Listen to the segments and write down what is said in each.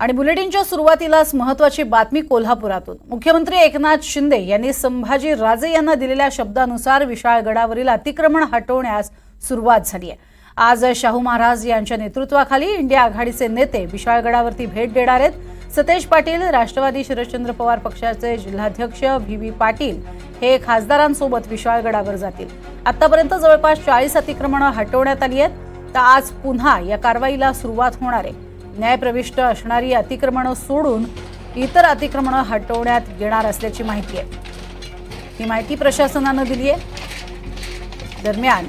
आणि बुलेटिनच्या सुरुवातीलाच महत्वाची बातमी कोल्हापुरातून. मुख्यमंत्री एकनाथ शिंदे यांनी संभाजी राजे यांना दिलेल्या शब्दानुसार विशाळगडावरील अतिक्रमण हटवण्यास सुरुवात झाली आहे. आज शाहू महाराज यांच्या नेतृत्वाखाली इंडिया आघाडीचे नेते विशाळगडावरती भेट देणार आहेत. सतेज पाटील राष्ट्रवादी शरदचंद्र पवार पक्षाचे जिल्हाध्यक्ष व्ही. व्ही. पाटील हे खासदारांसोबत विशाळगडावर जातील. आतापर्यंत जवळपास चाळीस अतिक्रमणं हटवण्यात आली आहेत. तर आज पुन्हा या कारवाईला सुरुवात होणार आहे. न्यायप्रविष्ट असणारी अतिक्रमणं सोडून इतर अतिक्रमणं हटवण्यात येणार असल्याची माहिती आहे. ही माहिती प्रशासनानं दिली आहे दरम्यान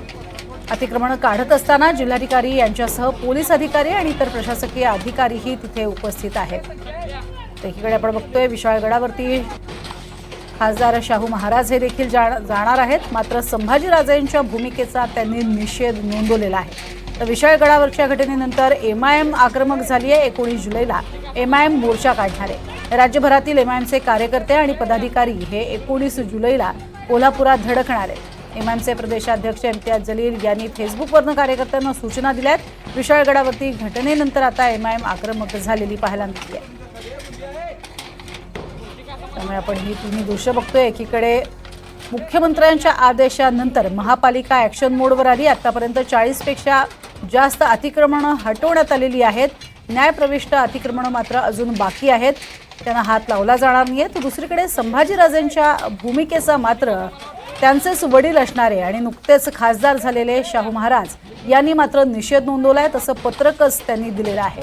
अतिक्रमणं काढत असताना जिल्हाधिकारी यांच्यासह पोलीस अधिकारी आणि इतर प्रशासकीय अधिकारीही तिथे उपस्थित आहेत. तर एकीकडे आपण बघतोय विशाळगडावरती खासदार शाहू महाराज हे देखील जा- जाणार आहेत. मात्र संभाजीराजेंच्या भूमिकेचा त्यांनी निषेध नोंदवलेला आहे. तर विशाळगडावरच्या घटनेनंतर एम आय एम आक्रमक झाली आहे एकोणीस जुलैला. एम आय एम मोर्चा काढणार. आहे राज्यभरातील एम आय एमचे कार्यकर्ते आणि पदाधिकारी हे एकोणीस जुलैला कोल्हापुरात धडकणार. आहेत एम आय एमचे प्रदेशाध्यक्ष इम्तियाज जलील यांनी फेसबुकवरनं कार्यकर्त्यांना सूचना दिल्या आहेत विशाळगडावरती घटनेनंतर आता एम आय एम आक्रमक झालेली पाहायला मिळते आहे त्यामुळे आपण ही तुम्ही दृश्य बघतोय. एकीकडे मुख्यमंत्र्यांच्या आदेशानंतर महापालिका ॲक्शन मोडवर आली. आतापर्यंत चाळीसपेक्षा जास्त अतिक्रमणं हटवण्यात आलेली आहेत. न्यायप्रविष्ट अतिक्रमणं मात्र अजून बाकी आहेत. त्यांना हात लावला जाणार नाही तर दुसरीकडे संभाजीराजेंच्या भूमिकेचा मात्र त्यांचेच वडील असणारे आणि नुकतेच खासदार झालेले शाहू महाराज यांनी मात्र निषेध नोंदवला आहे तसं पत्रकच त्यांनी दिलेलं आहे.